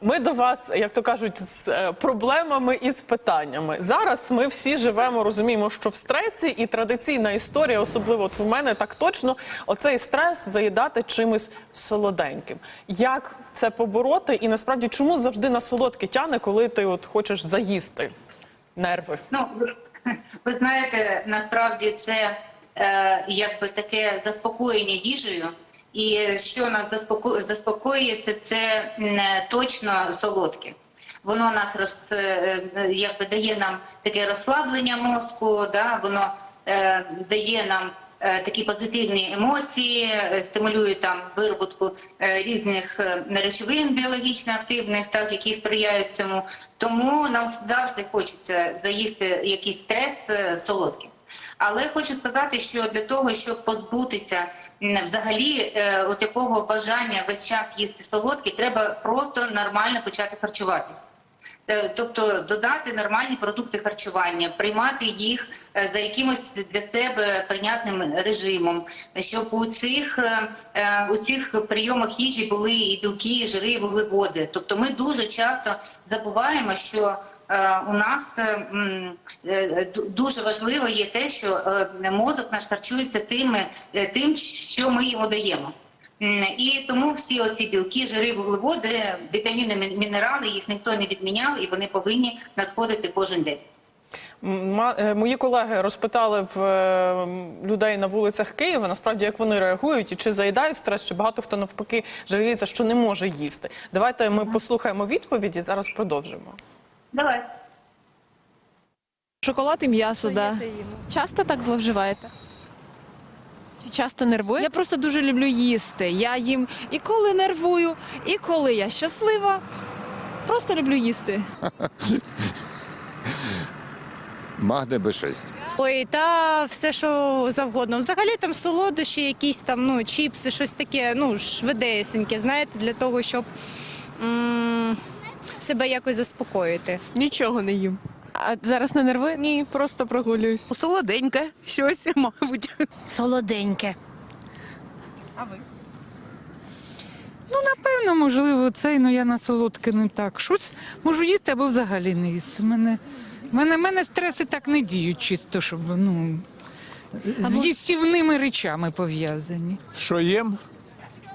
Ми до вас, як то кажуть, з е, проблемами і з питаннями. Зараз ми всі живемо, розуміємо, що в стресі, і традиційна історія, особливо от в мене так точно, оцей стрес заїдати чимось солоденьким. Як це побороти? І насправді чому завжди на солодке тяне, коли ти от хочеш заїсти нерви? Ну, ви- знаєте, насправді це е, якби таке заспокоєння їжею. І що нас заспоко- заспокоює, це, це точно солодке. Воно нас роз, е, е, якби дає нам таке розслаблення мозку, да? воно е, дає нам е, такі позитивні емоції, е, стимулює там вироботку е, різних е, речовин біологічно активних, так які сприяють цьому. Тому нам завжди хочеться заїсти якийсь стрес е, солодким. Але хочу сказати, що для того, щоб позбутися взагалі е, от такого бажання весь час їсти солодке, треба просто нормально почати харчуватися. Е, Тобто додати нормальні продукти харчування, приймати їх е, за якимось для себе прийнятним режимом, щоб у цих, е, у цих прийомах їжі були і білки, і жири, і вуглеводи. Тобто ми дуже часто забуваємо, що у нас дуже важливо є те, що мозок наш харчується тим, тим, що ми йому даємо. І тому всі оці білки, жири, вуглеводи, вітаміни, мінерали, їх ніхто не відміняв, і вони повинні надходити кожен день. Ма- е, Мої колеги розпитали в е, людей на вулицях Києва, насправді як вони реагують і чи заїдають стрес, чи багато хто навпаки жаліється, що не може їсти. Давайте ми послухаємо відповіді. Зараз продовжимо. Давай. Шоколад і м'ясо, да. Часто так зловживаєте? Чи часто нервує? Я просто дуже люблю їсти. Я їм і коли нервую, і коли я щаслива. Просто люблю їсти. Магне Б6. Ой, та все, що завгодно. Взагалі там солодощі, якісь там, ну, чіпси, щось таке, ну, швидесеньке, знаєте, для того, щоб м- себе якось заспокоїти. Нічого не їм. А зараз не нервує? Ні, просто прогулююсь. Солоденьке, щось, мабуть. Солоденьке. А ви? Ну, напевно, можливо, цей, ну я на солодке не так. Щось можу їсти або взагалі не їсти. Мене, мене, мене стреси так не діють чисто, щоб ну, з їстівними речами пов'язані. Что ем?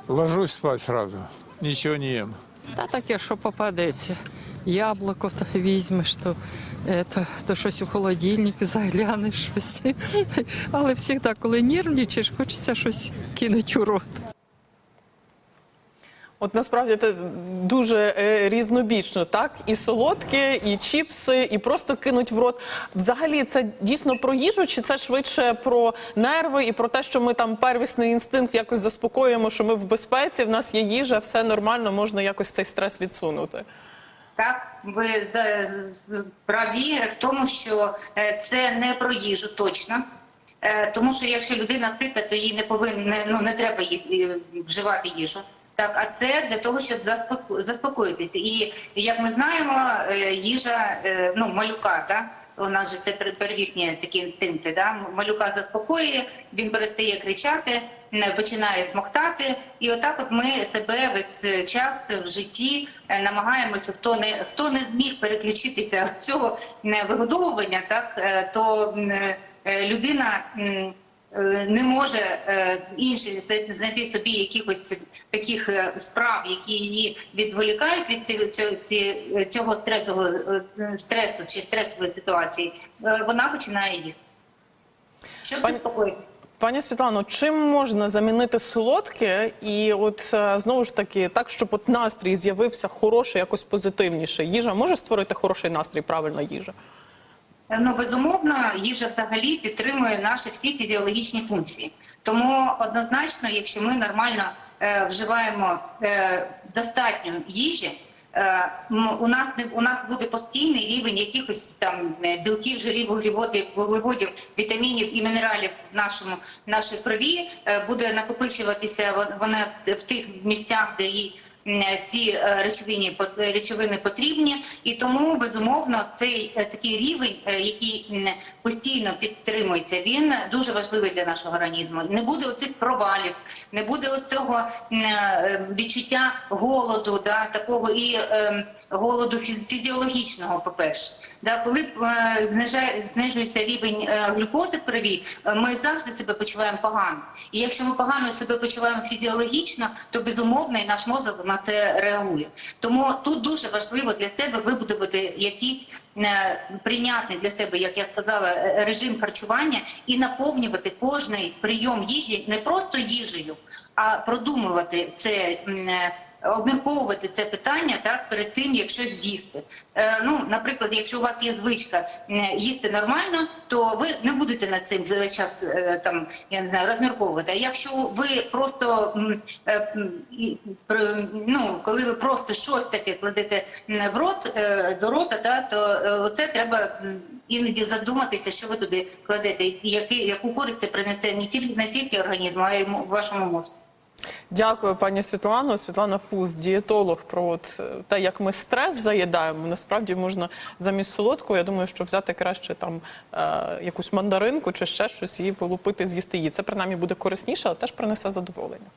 Ложусь спать сразу. Ничего не ем. Та таке, що попадеться. Яблуко то візьмеш, то, это, то щось у холодильник заглянеш щось. Але завжди, коли нервничаєш, хочеться щось кинути у рот. От насправді це дуже е, різнобічно, так і солодке, і чіпси, і просто кинуть в рот. Взагалі, це дійсно про їжу, чи це швидше про нерви і про те, що ми там первісний інстинкт якось заспокоюємо, що ми в безпеці, в нас є їжа, все нормально, можна якось цей стрес відсунути. Так, ви праві в тому, що е, це не про їжу точно. Е, Тому що якщо людина сита, то їй не повинна ну не треба їсти, вживати їжу. Так, а це для того, щоб заспоко- заспокоїтися. І як ми знаємо, е, їжа е, ну малюка, так? У нас же це первісні такі інстинкти. Да? Малюка заспокоює, він перестає кричати, починає смоктати, і отак, от ми себе весь час в житті е, намагаємося, хто не хто не зміг переключитися цього вигодовування, так то людина. Е, Не може е, інші знайти- собі якихось таких е, справ, які її відволікають від цього, цього стресового стресу чи стресової ситуації. Вона починає їсти. Щоб Пані- заспокоїти. Пані Світлано, чим можна замінити солодке і от знову ж таки так, щоб от настрій з'явився хороший, якось позитивніше? Їжа може створити хороший настрій, правильна їжа? Ну, безумовно, їжа взагалі підтримує наші всі фізіологічні функції. Тому однозначно, якщо ми нормально е, вживаємо е, достатньо їжі, е, у нас не у нас буде постійний рівень якихось там е, білків, жирів, вуглеводів, вуглеводів, вітамінів і мінералів в нашому нашій крові е, буде накопичуватися вон- вона в, в тих місцях, де м, ці е, речовини, речовини потрібні, і тому безумовно цей е, такий рівень, е, який постійно підтримується, він дуже важливий для нашого організму. Не буде оцих провалів, не буде оцього відчуття голоду, да такого і голоду фіз- фізіологічного, по перше. Да, коли знижає, знижується рівень глюкози в крові, ми завжди себе почуваємо погано. І якщо ми погано себе почуваємо фізіологічно, то безумовно і наш мозок на це реагує. Тому тут дуже важливо для себе вибудувати якийсь е, прийнятний для себе, як я сказала, е, режим харчування і наповнювати кожний прийом їжі не просто їжею, а продумувати це. Е, Обмірковувати це питання так перед тим, як щось з'їсти. Е, ну, наприклад, якщо у вас є звичка е, їсти нормально, то ви не будете над цим весь час е, там я не знаю розмірковувати. А якщо ви просто е, м, ну, коли ви просто щось таке кладете в рот е, до рота, та то е, оце треба іноді задуматися, що ви туди кладете, і яку користь це принесе не тільки не тільки організму, а й вашому мозку. Дякую, пані Світлано. Світлана Фуз, дієтолог, про е, те, як ми стрес заїдаємо. Насправді можна замість солодкого. Я думаю, що взяти краще там е, якусь мандаринку чи ще щось і полупити, з'їсти її. Це принаймні буде корисніше, але теж принесе задоволення.